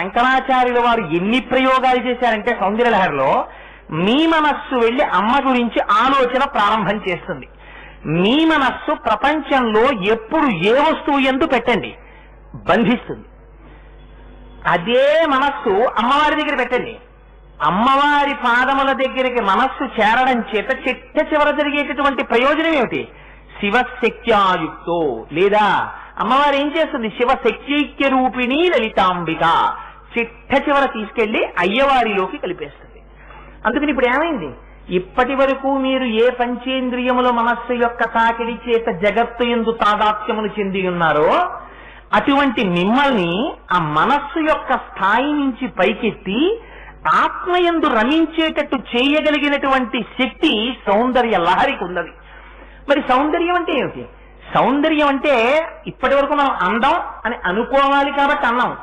శంకరాచార్యుల వారు ఎన్ని ప్రయోగాలు చేశారంటే సౌందర్యలహరిలో మీ మనస్సు వెళ్ళి అమ్మ గురించి ఆలోచన ప్రారంభం చేస్తుంది. మీ మనస్సు ప్రపంచంలో ఎప్పుడు ఏ వస్తువు ఎందు పెట్టండి? బంధిస్తుంది. అదే మనస్సు అమ్మవారి దగ్గర పెట్టండి. అమ్మవారి పాదముల దగ్గరికి మనస్సు చేరడం చేత చిట్ట చివర జరిగేటటువంటి ప్రయోజనం ఏమిటి? శివశక్త్యాయుక్తో. లేదా అమ్మవారు ఏం చేస్తుంది? శివశక్త్యైక్య రూపిణి లలితాంబిక. చిట్ట చివర తీసుకెళ్ళి అయ్యవారిలోకి కలిపేస్తుంది. అందుకని ఇప్పుడు ఏమైంది? ఇప్పటి వరకు మీరు ఏ పంచేంద్రియముల మనస్సు యొక్క తాకిడి చేత జగత్తు ఎందు తాదాత్మ్యమును చెంది ఉన్నారో అటువంటి మిమ్మల్ని ఆ మనస్సు యొక్క స్థాయి నుంచి పైకెత్తి ఆత్మయందు రమించేటట్టు చేయగలిగినటువంటి శక్తి సౌందర్య లహరికి ఉన్నది. మరి సౌందర్యం అంటే ఏమిటి? సౌందర్యం అంటే ఇప్పటి వరకు మనం అందం అని అనుకోవాలి కాబట్టి అన్నాం.